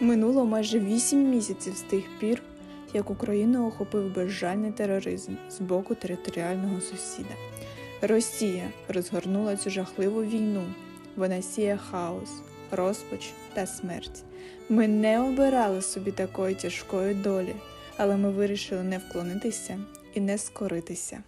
Минуло майже вісім місяців з тих пір, як Україну охопив безжальний тероризм з боку територіального сусіда. Росія розгорнула цю жахливу війну. Вона сіє хаос, розпач та смерть. Ми не обирали собі такої тяжкої долі, але ми вирішили не вклонитися і не скоритися.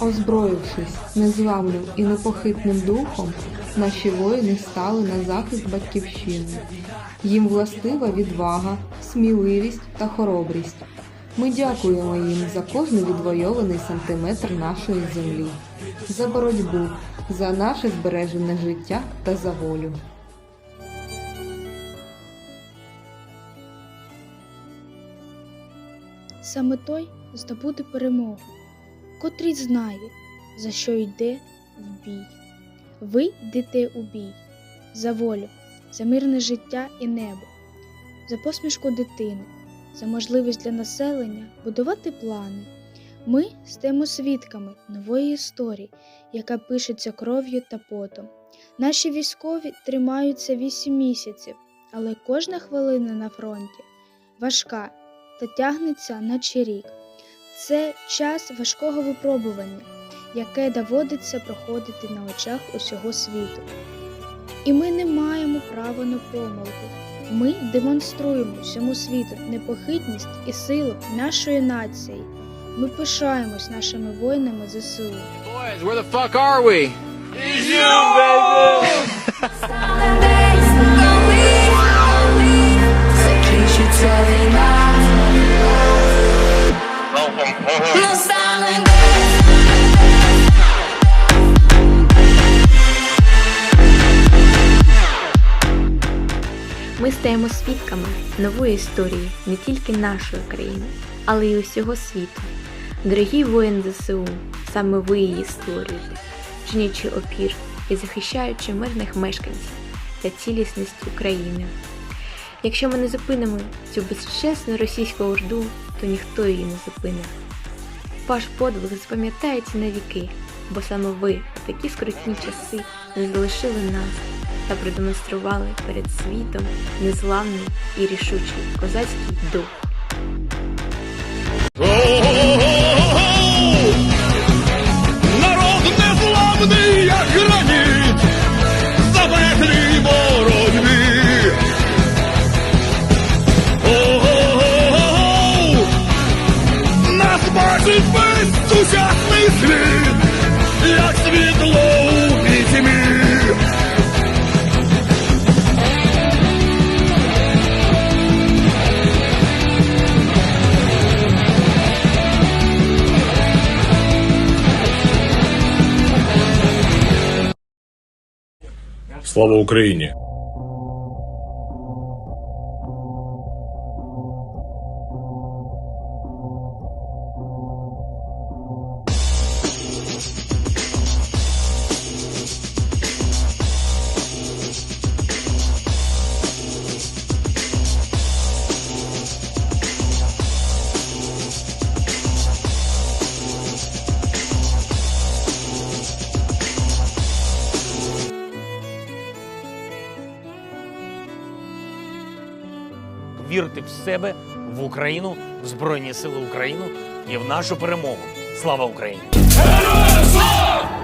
Озброївшись незламним і непохитним духом, наші воїни стали на захист батьківщини. Їм властива відвага, сміливість та хоробрість. Ми дякуємо їм за кожний відвойований сантиметр нашої землі, за боротьбу, за наше збережене життя та за волю. Саме той здобуде перемогу, котрий знає, за що йде в бій. Ви йдете у бій за волю, за мирне життя і небо, за посмішку дитини, за можливість для населення будувати плани. Ми стаємо свідками нової історії, яка пишеться кров'ю та потом. Наші військові тримаються вісім місяців, але кожна хвилина на фронті важка та тягнеться наче рік. Це час важкого випробування, яке доводиться проходити на очах усього світу. І ми не маємо права на помилку. Ми демонструємо всьому світу непохитність і силу нашої нації. Ми пишаємось нашими воїнами ЗСУ. Boys, where the fuck are we? Ми стаємо свідками нової історії не тільки нашої країни, але й усього світу. Дорогі воїни ЗСУ, саме ви її створюєте, чинячи опір і захищаючи мирних мешканців та цілісність України. Якщо ми не зупинимо цю безчесну російську орду, то ніхто її не зупинить. Ваш подвиг запам'ятається на віки, бо саме ви такі скрутні часи не залишили нас та продемонстрували перед світом незламний і рішучий козацький дух. Народ незламний, як граніт, запеклій боротьбі. Нас бачить весь сучасний світ, Слава Україні! Вірте в себе, в Україну, в Збройні Сили України і в нашу перемогу. Слава Україні! Героям слава!